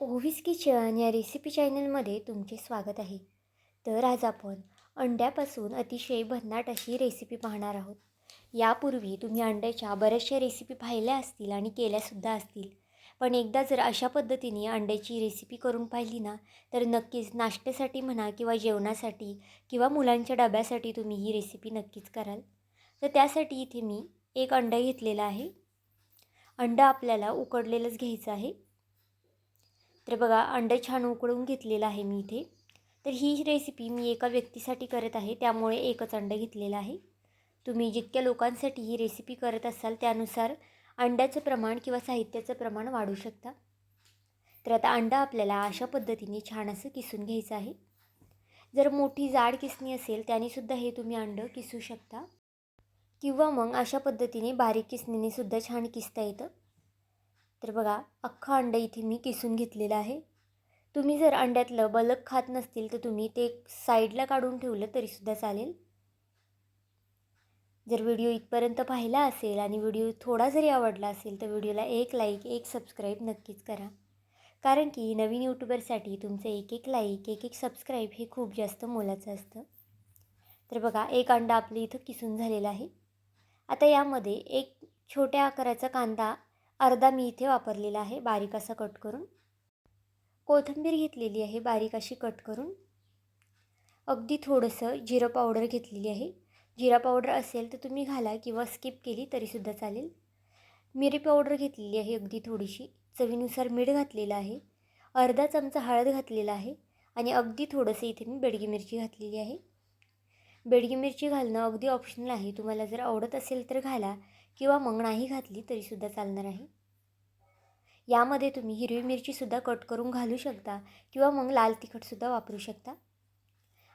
ओव्हिस kitchen या recipe चॅनलमध्ये तुमचे स्वागत आहे. तर आज आपण अंड्यापासून अतिशय भन्नाट अशी रेसिपी पाहणार आहोत. यापूर्वी तुम्ही अंड्याच्या बऱ्याचशा रेसिपी पाहिल्या असतील आणि केल्यासुद्धा असतील. पण एकदा जर अशा पद्धतीने अंड्याची रेसिपी करून पाहिली ना तर नक्कीच नाश्त्यासाठी म्हणा किंवा जेवणासाठी किंवा मुलांच्या डब्यासाठी तुम्ही ही रेसिपी नक्कीच कराल. तर त्यासाठी इथे मी एक अंडा घेतलेला आहे. अंडा आपल्याला उकडलेलंच घ्यायचं आहे. तर बघा अंडं छान उकळून घेतलेलं आहे मी इथे. तर ही रेसिपी मी एका व्यक्तीसाठी करत आहे त्यामुळे एकच अंडं घेतलेलं आहे. तुम्ही जितक्या लोकांसाठी ही रेसिपी करत असाल त्यानुसार अंड्याचं प्रमाण किंवा साहित्याचं प्रमाण वाढू शकता. तर आता अंडा आपल्याला अशा पद्धतीने छान असं किसून घ्यायचं आहे. जर मोठी जाड किसणी असेल त्यानेसुद्धा हे तुम्ही अंडं किसू शकता. किंवा मग अशा पद्धतीने बारीक किसणीने सुद्धा छान किसता येतं. तर बघा अख्खं अंडं इथे मी किसून घेतलेलं आहे. तुम्ही जर अंड्यातलं बलक खात नसतील तर तुम्ही ते साईडला काढून ठेवलं तरीसुद्धा चालेल. जर व्हिडिओ इथपर्यंत पाहिला असेल आणि व्हिडिओ थोडा जरी आवडला असेल तर व्हिडिओला एक लाईक एक सबस्क्राईब नक्कीच करा. कारण की नवीन यूट्यूबरसाठी तुमचं एक एक लाईक एक एक सबस्क्राईब हे खूप जास्त मोलाचं असतं. तर बघा एक अंडा आपलं इथं किसून झालेला आहे. आता यामध्ये एक छोट्या आकाराचा कांदा अर्धा मी इथे वापरलेला आहे बारीक असा कट करून. कोथिंबीर घेतलेली आहे बारीक अशी कट करून. अगदी थोडंसं जिरं पावडर घेतलेली आहे. जिरा पावडर असेल तर तुम्ही घाला किंवा स्किप केली तरीसुद्धा चालेल. मिरी पावडर घेतलेली आहे अगदी थोडीशी. चवीनुसार मीठ घातलेलं आहे. अर्धा चमचा हळद घातलेला आहे आणि अगदी थोडंसं इथे मी बेडगी मिरची घातलेली आहे. बेडगी मिरची घालणं अगदी ऑप्शनल आहे. तुम्हाला जर आवडत असेल तर घाला. किंवा मग नाही घातली तरीसुद्धा चालणार आहे. यामध्ये तुम्ही हिरवी मिरचीसुद्धा कट करून घालू शकता किंवा मग लाल तिखटसुद्धा वापरू शकता.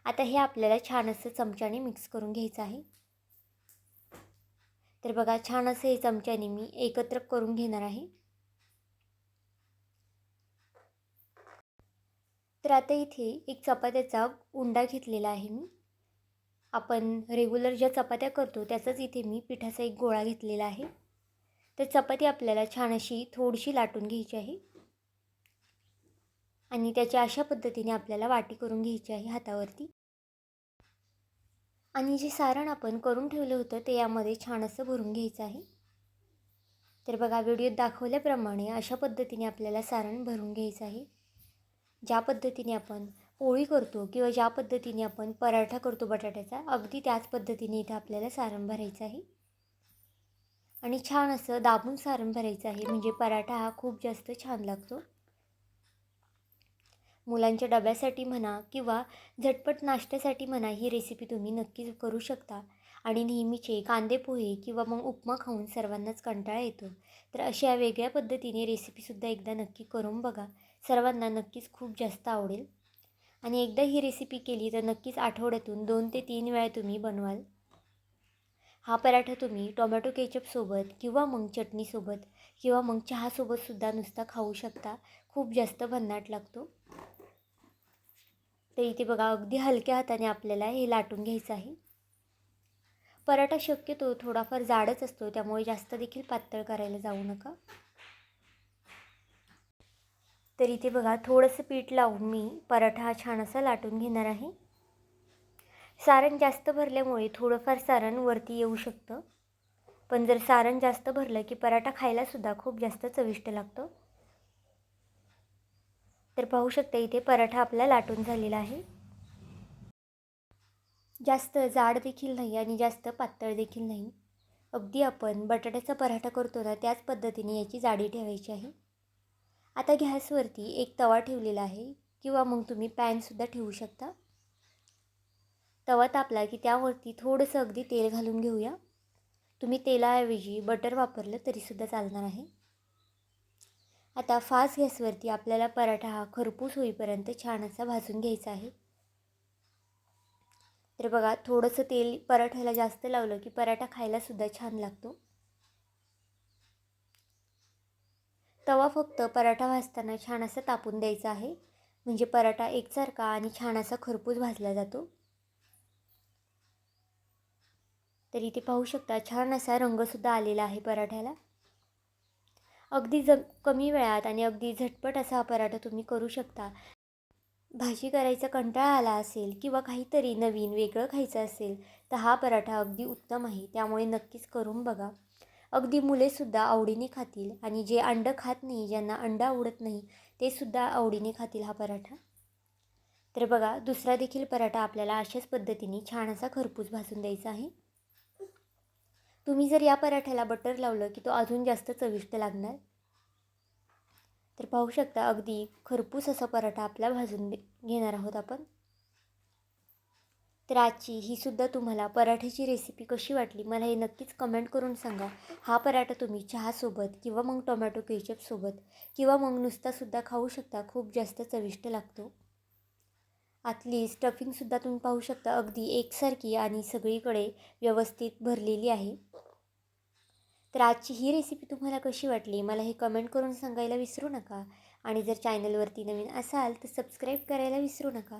आता हे आपल्याला छान असं चमच्याने मिक्स करून घ्यायचं आहे. तर बघा छान असं हे चमच्याने मी एकत्र करून घेणार आहे. तर आता इथे एक चपात्याचा उंडा घेतलेला आहे मी. आपण रेग्युलर ज्या चपात्या करतो त्याचाच इथे मी पिठाचा एक गोळा घेतलेला आहे. तर चपाती आपल्याला छान अशी थोडीशी लाटून घ्यायची आहे. आणि त्याच्या अशा पद्धतीने आपल्याला वाटी करून घ्यायची आहे हातावरती. आणि जे सारण आपण करून ठेवलं होतं ते यामध्ये छान असं भरून घ्यायचं आहे. तर बघा व्हिडिओत दाखवल्याप्रमाणे अशा पद्धतीने आपल्याला सारण भरून घ्यायचं आहे. ज्या पद्धतीने आपण पोळी करतो किंवा ज्या पद्धतीने आपण पराठा करतो बटाट्याचा अगदी त्याच पद्धतीने इथे आपल्याला सारण भरायचं आहे. आणि छान असं दाबून सारण भरायचं आहे म्हणजे पराठा हा खूप जास्त छान लागतो. मुलांच्या डब्यासाठी म्हणा किंवा झटपट नाश्त्यासाठी म्हणा ही रेसिपी तुम्ही नक्कीच करू शकता. आणि नेहमीचे कांदे पोहे किंवा मग उपमा खाऊन सर्वांनाच कंटाळा येतो. तर अशा वेगळ्या पद्धतीने रेसिपीसुद्धा एकदा नक्की करून बघा. सर्वांना नक्कीच खूप जास्त आवडेल. आणि एकदा ही रेसिपी केली तर नक्कीच आठवड्यातून दोन ते तीन वेळा तुम्ही बनवाल. हा पराठा तुम्ही टोमॅटो केचपसोबत किंवा मग चटणीसोबत किंवा मग चहासोबतसुद्धा नुसता खाऊ शकता. खूप जास्त भन्नाट लागतो. तर इथे बघा अगदी हलक्या हाताने आपल्याला हे लाटून घ्यायचं आहे. पराठा शक्यतो थोडाफार जाडच असतो त्यामुळे जास्त देखील पातळ करायला जाऊ नका. तर इथे बघा थोडंसं पीठ लावून मी पराठा हा छान असा लाटून घेणार आहे. सारण जास्त भरल्यामुळे थोडंफार सारण वरती येऊ शकतं. पण जर सारण जास्त भरलं की पराठा खायलासुद्धा खूप जास्त चविष्ट लागतो. तर पाहू शकता इथे पराठा आपला लाटून झालेला आहे. जास्त जाड देखील नाही आणि जास्त पातळ देखील नाही. अगदी आपण बटाट्याचा पराठा करतो ना त्याच पद्धतीने याची जाडी ठेवायची आहे. आता गॅसवरती एक तवा ठेवलेला आहे किंवा मग तुम्ही पॅनसुद्धा ठेवू शकता. तवा तापला की त्यावरती थोडंसं अगदी तेल घालून घेऊया. तुम्ही तेलाऐवजी बटर वापरलं तरीसुद्धा चालणार आहे. आता फास्ट गॅसवरती आपल्याला पराठा हा खरपूस होईपर्यंत छान असा भाजून घ्यायचा आहे. तर बघा थोडंसं तेल पराठ्याला जास्त लावलं की पराठा खायलासुद्धा छान लागतो. तवा फक्त पराठा भाजताना छान असा तापून द्यायचा आहे. म्हणजे पराठा एकसारखा आणि छान असा खरपूस भाजला जातो. तर इथे पाहू शकता छान असा रंगसुद्धा आलेला आहे पराठ्याला. अगदी ज कमी वेळात आणि अगदी झटपट असा हा पराठा तुम्ही करू शकता. भाजी करायचा कंटाळा आला असेल किंवा काहीतरी नवीन वेगळं खायचं असेल तर हा पराठा अगदी उत्तम आहे. त्यामुळे नक्कीच करून बघा. अगदी मुलेसुद्धा आवडीने खातील आणि जे अंडं खात नाही ज्यांना अंडं आवडत नाही ते सुद्धा आवडीने खातील हा पराठा. तर बघा दुसरा देखील पराठा आपल्याला अशाच पद्धतीने छान असा खरपूस भाजून द्यायचा आहे. तुम्ही जर या पराठ्याला बटर लावलं की तो अजून जास्त चविष्ट लागणार. तर पाहू शकता अगदी खरपूस असा पराठा आपला भाजून घेणार आहोत आपण. तर आजची ही सुद्धा तुम्हाला पराठ्याची रेसिपी कशी वाटली? मला हे नक्कीच कमेंट करून सांगा. हा पराठा तुम्ही चहासोबत किंवा मग टोमॅटो केचपसोबत किंवा मग नुसतासुद्धा खाऊ शकता. खूप जास्त चविष्ट लागतो. आतली स्टफिंगसुद्धा तुम्ही पाहू शकता. अगदी एकसारखी आणि सगळीकडे व्यवस्थित भरलेली आहे. तर आजची ही रेसिपी तुम्हाला कशी वाटली? मला हे कमेंट करून सांगायला विसरू नका. आणि जर चॅनलवरती नवीन असाल तर सबस्क्राईब करायला विसरू नका.